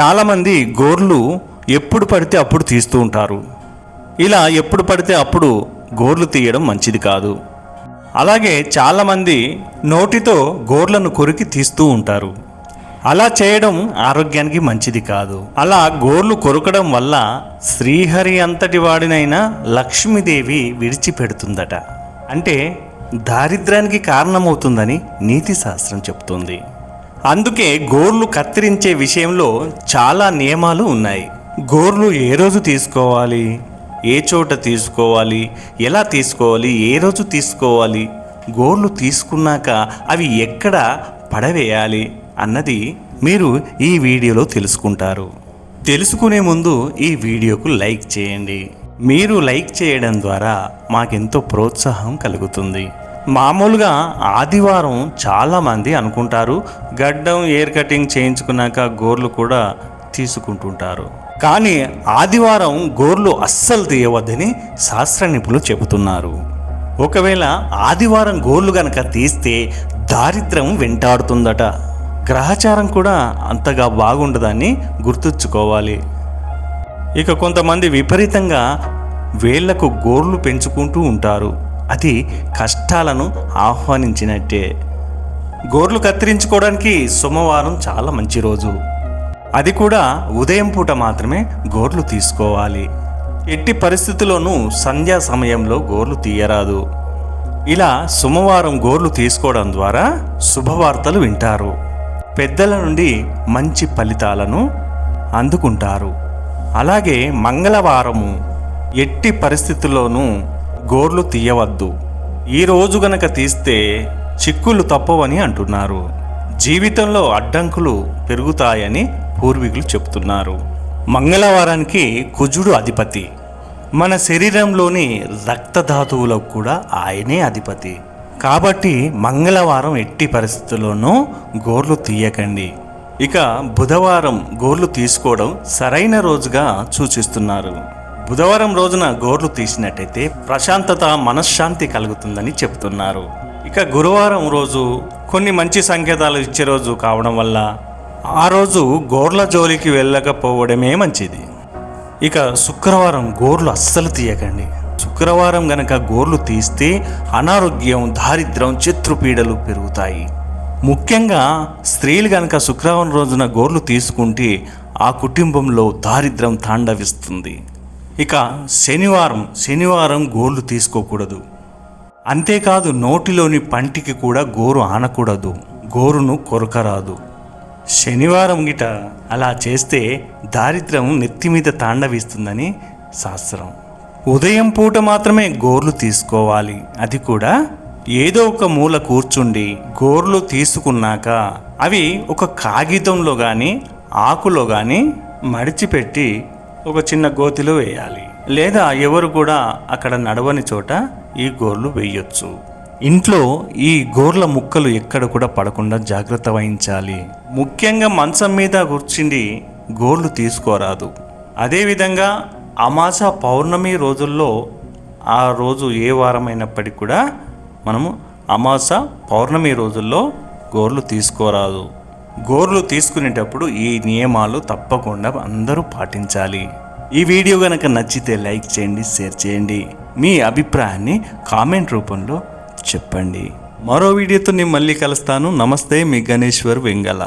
చాలామంది గోర్లు ఎప్పుడు పడితే అప్పుడు తీస్తూ ఉంటారు. ఇలా ఎప్పుడు పడితే అప్పుడు గోర్లు తీయడం మంచిది కాదు. అలాగే చాలామంది నోటితో గోర్లను కొరికి తీస్తూ ఉంటారు. అలా చేయడం ఆరోగ్యానికి మంచిది కాదు. అలా గోర్లు కొరకడం వల్ల శ్రీహరి అంతటి వాడినైనా లక్ష్మీదేవి విడిచిపెడుతుందట. అంటే దారిద్ర్యానికి కారణమవుతుందని నీతి శాస్త్రం చెప్తుంది. అందుకే గోర్లు కత్తిరించే విషయంలో చాలా నియమాలు ఉన్నాయి. గోర్లు ఏ రోజు తీసుకోవాలి? ఏ చోట తీసుకోవాలి? ఎలా తీసుకోవాలి? ఏ రోజు తీసుకోవాలి? గోర్లు తీసుకున్నాక అవి ఎక్కడ పడవేయాలి అన్నది మీరు ఈ వీడియోలో తెలుసుకుంటారు. తెలుసుకునే ముందు ఈ వీడియోకు లైక్ చేయండి. మీరు లైక్ చేయడం ద్వారా మాకెంతో ప్రోత్సాహం కలుగుతుంది. మామూలుగా ఆదివారం చాలామంది అనుకుంటారు గడ్డం ఎయిర్ కటింగ్ చేయించుకున్నాక గోర్లు కూడా తీసుకుంటుంటారు. కానీ ఆదివారం గోర్లు అస్సలు తీయవద్దని శాస్త్ర నిపుణులు చెబుతున్నారు. ఒకవేళ ఆదివారం గోర్లు గనక తీస్తే దారిద్రం వెంటాడుతుందట. గ్రహచారం కూడా అంతగా బాగుండదని గుర్తుంచుకోవాలి. ఇక కొంతమంది విపరీతంగా వేళ్ళకు గోర్లు పెంచుకుంటూ ఉంటారు. అది కష్టాలను ఆహ్వానించినట్టే. గోర్లు కత్తిరించుకోవడానికి సోమవారం చాలా మంచి రోజు. అది కూడా ఉదయం పూట మాత్రమే గోర్లు తీసుకోవాలి. ఎట్టి పరిస్థితుల్లోనూ సంధ్యా సమయంలో గోర్లు తీయరాదు. ఇలా సోమవారం గోర్లు తీసుకోవడం ద్వారా శుభవార్తలు వింటారు. పెద్దల నుండి మంచి ఫలితాలను అందుకుంటారు. అలాగే మంగళవారము ఎట్టి పరిస్థితుల్లోనూ గోర్లు తీయవద్దు. ఈ రోజు గనక తీస్తే చిక్కులు తప్పవని అంటున్నారు. జీవితంలో అడ్డంకులు పెరుగుతాయని పూర్వీకులు చెప్తున్నారు. మంగళవారానికి కుజుడు అధిపతి. మన శరీరంలోని రక్తధాతువులకు కూడా ఆయనే అధిపతి. కాబట్టి మంగళవారం ఎట్టి పరిస్థితుల్లోనూ గోర్లు తీయకండి. ఇక బుధవారం గోర్లు తీసుకోవడం సరైన రోజుగా సూచిస్తున్నారు. బుధవారం రోజున గోర్లు తీసినట్టయితే ప్రశాంతత మనశ్శాంతి కలుగుతుందని చెప్తున్నారు ఇక గురువారం రోజు కొన్ని మంచి సంకేతాలు ఇచ్చే రోజు కావడం వల్ల ఆ రోజు గోర్ల జోలికి వెళ్ళకపోవడమే మంచిది. ఇక శుక్రవారం గోర్లు అస్సలు తీయకండి. శుక్రవారం గనక గోర్లు తీస్తే అనారోగ్యం దారిద్ర్యం శత్రుపీడలు పెరుగుతాయి. ముఖ్యంగా స్త్రీలు గనక శుక్రవారం రోజున గోర్లు తీసుకుంటే ఆ కుటుంబంలో దారిద్ర్యం తాండవిస్తుంది. ఇక శనివారం శనివారం గోర్లు తీసుకోకూడదు. అంతేకాదు నోటిలోని పంటికి కూడా గోరు ఆనకూడదు. గోరును కొరకరాదు. శనివారం గిట అలా చేస్తే దారిద్ర్యం నెత్తి మీద తాండవిస్తుందని శాస్త్రం. ఉదయం పూట మాత్రమే గోర్లు తీసుకోవాలి. అది కూడా ఏదో ఒక మూల కూర్చుండి గోర్లు తీసుకున్నాక అవి ఒక కాగితంలో కానీ ఆకులో కానీ మడిచిపెట్టి ఒక చిన్న గోతిలో వేయాలి. లేదా ఎవరు కూడా అక్కడ నడవని చోట ఈ గోర్లు వేయొచ్చు. ఇంట్లో ఈ గోర్ల ముక్కలు ఎక్కడ కూడా పడకుండా జాగ్రత్త వహించాలి. ముఖ్యంగా మంచం మీద కూర్చుండి గోర్లు తీసుకోరాదు. అదేవిధంగా అమాస పౌర్ణమి రోజుల్లో ఆ రోజు ఏ వారమైనప్పటికీ కూడా మనము అమాస పౌర్ణమి రోజుల్లో గోర్లు తీసుకోరాదు. గోర్లు తీసుకునేటప్పుడు ఈ నియమాలు తప్పకుండా అందరూ పాటించాలి. ఈ వీడియో కనుక నచ్చితే లైక్ చేయండి షేర్ చేయండి. మీ అభిప్రాయాన్ని కామెంట్ రూపంలో చెప్పండి. మరో వీడియోతో నేను మళ్ళీ కలుస్తాను. నమస్తే మీ గణేశ్వర్ వెంగళ.